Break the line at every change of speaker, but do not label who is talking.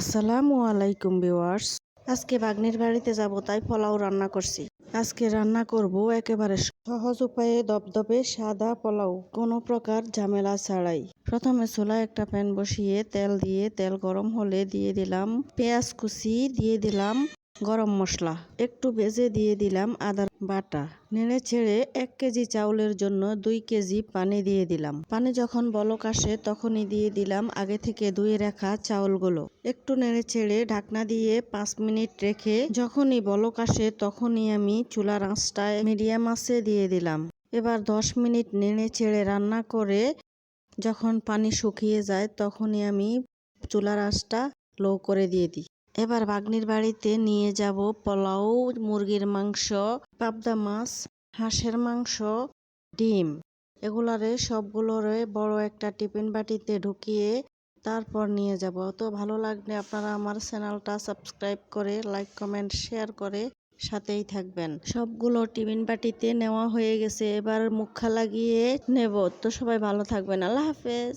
আসসালামু আলাইকুম বিওয়ার্স আজকে বাগনির বাড়িতে যাব, তাই পোলাও রান্না করছি। আজকে রান্না করব একেবারে সহজ উপায়ে দপদপে সাদা পোলাও, কোনো প্রকার ঝামেলা ছাড়াই। প্রথমে চুলায় একটা প্যান বসিয়ে তেল দিয়ে, তেল গরম হলে দিয়ে দিলাম পেঁয়াজ কুচি, দিয়ে দিলাম গরম মশলা, একটু ভেজে দিয়ে দিলাম আদার বাটা। নেড়ে ছেড়ে এক কেজি চাউলের জন্য দুই কেজি পানি দিয়ে দিলাম। পানি যখন বলক আসে তখনই দিয়ে দিলাম আগে থেকে ধুয়ে রাখা চাউলগুলো। একটু নেড়ে ছেড়ে ঢাকনা দিয়ে পাঁচ মিনিট রেখে যখনই বলক আসে তখনই আমি চুলার আঁচটায় মিডিয়াম আঁচে দিয়ে দিলাম। এবার দশ মিনিট নেড়ে ছেড়ে রান্না করে যখন পানি শুকিয়ে যায় তখনই আমি চুলার আঁচটা লো করে দিয়ে দিই। এবার বাগনির বাড়িতে নিয়ে যাব পোলাও, মুরগির মাংস, পাবদা মাছ, হাঁসের মাংস, ডিম। এগুলারে সবগুলোরে বড় একটা টিফিন বাটিতে ঢুকিয়ে তারপর নিয়ে যাব। তো ভালো লাগলে আপনারা আমার চ্যানেলটা সাবস্ক্রাইব করে, লাইক, কমেন্ট, শেয়ার করে সাথেই থাকবেন। সবগুলো টিফিন বাটিতে নেওয়া হয়ে গেছে। এবার মুখা লাগিয়ে নেব। তো সবাই ভালো থাকবেন। আল্লাহ হাফেজ।